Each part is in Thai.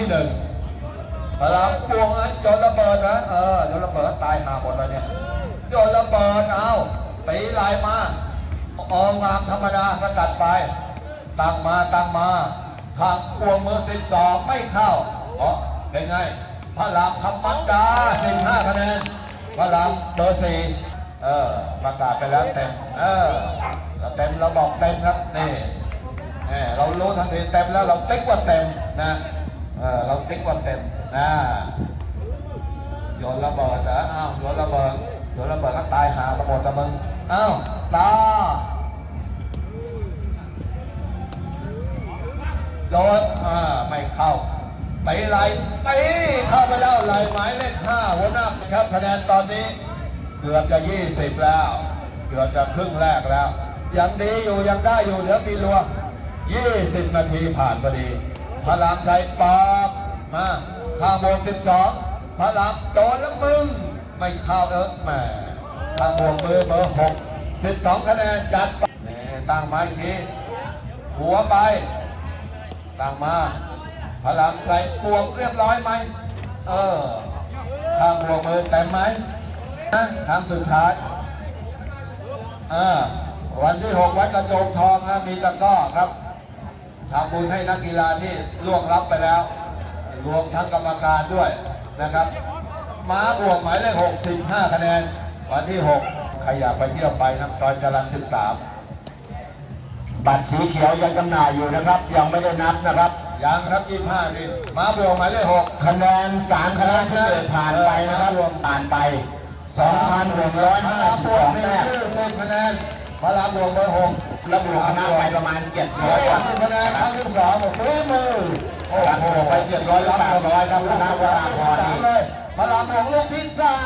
ที่หนึ่งพลังปวงนั้นโยนระเบิดนะเออโยนระเบิดตายหาหมดแล้วเนี่ยโยนระเบิดเอาตีลายมาอองงามธรรมดาสกัดไป ตั้งมาตั้งมาทางปวงมือสิบสองไม่เข้าเพราะเป็นไงพระรามธรรมดาสิบห้าคะแนนพระรามเบอร์สี่เออประกาศไปแล้วเต็มเออเต็มเราบอกเต็มครับนี่แหมเรารู้ทันทีเต็มแล้วเราติ๊กว่าเต็มนะ เออเราติ๊กว่าเต็มนะโยนระเบิดเหรออ้าวโยนระเบิดโยนระเบิดก็ตายหาระเบิดตะมึงอ้าวตาโดนอ่าไม่เข้าไปไหลไปเข้าไปแล้วไหลหมายเลขห้าหัวหน้าครับคะแนนตอนนี้ เกือบจะ20แล้ว เกือบจะครึ่งแรกแล้ว ยังดีอยู่ยังได้อยู่เดี๋ยวมีรัว20นาทีผ่านพอดี ระรามชัยปอบมาข้างบน12พระรามโดนแล้วมึง ไม่เข้าเออแหมข้างบนมือเบอร์6 12คะแนนจัดนี่ตั้งไม้อีกทีหัวไป ตั้งมาพลังใส่บวกเรียบร้อยไหม เออข้างบวมือเต็มไหมนะครั้งสุดท้ายวันที่หกวัดกระโจมทองนะมีตะก้อครับ ทำบุญให้นักกีฬาที่ล่วงรับไปแล้ว รวมทั้งกรรมการด้วยนะครับ ม้าบวกหมายเลขหกสิบห้าคะแนน วันที่หกใครอยากไปเที่ยวไปนะตอนจรัญสิบสามบัตรสีเขียวยังจำหน่ายอยู่นะครับ ยังไม่ได้นับนะครับยังครับยี่ห้านี่ม้าบวกหมายเลขหกคะแนนสามคะแนนที่เกิดผ่านไปนะครับผ่านไป2,152แต้มคะแนน พระรามบวกเบอร์หกระบุคณะไปประมาณร้อย700ครับสิบคะแนนครั้งที่สองบอกฝีมือโอ้โหไป700แล้ว800ครับคณะวราพรสามนี่เลยพระรามบวกลูกที่สา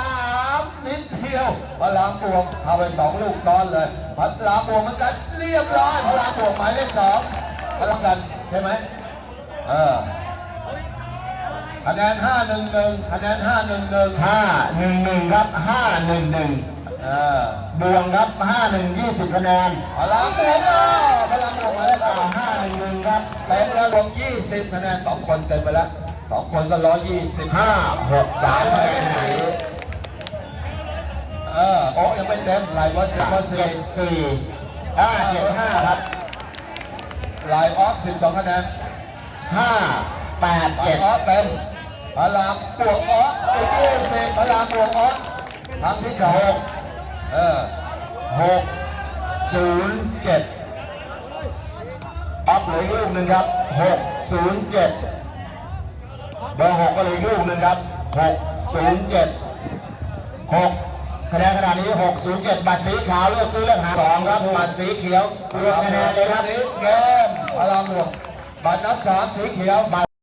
มนิดเดียวพระรามบวกเอาไปสองลูกซ้อนเลยพระรามบวกเหมือนกันเรียบร้อยพระรามบวกหมายเลขสองพลังกันใช่ไหมเออคะแนนห้าหนึ่งหนึ่งคะแนนห้าหนึ่งหนึ่ง511ครับ511 บวงครับ51 20คะแนนพลังบวกพลังบวกมายเลขสองอ่า511ครับเต็มแล้วรวม20คะแนนสองคนเต็มไปแล้วสองคนก็ร้อยยี่สิบ5 6 3คะแนนไหนเออโอ้ยังไม่เต็มไลน์วอสิบวอสิบ74อ่า75ครับไลน์ออฟสิบสองคะแนน5ไลน์8ออฟเต็มพลามบวกออฟอีกยี่สิบพลามบวกออฟครั้งที่สอง เออ7 6 0 7อัพเหลืออีกลูกหนึ่งครับ6 0 7เจ็ดบอร์6ก็เหลยลูกหนึ่งครับ6 0 7 6คะแนนขนาดนี้ 6 0 7 บัตรสีขาวเลือกซื้อเลือกหาสองครับ บัตรสีเขียวรวมคะแนนเลยครับเกมพลามบวกบัตรนับสามสีเขียวบัตร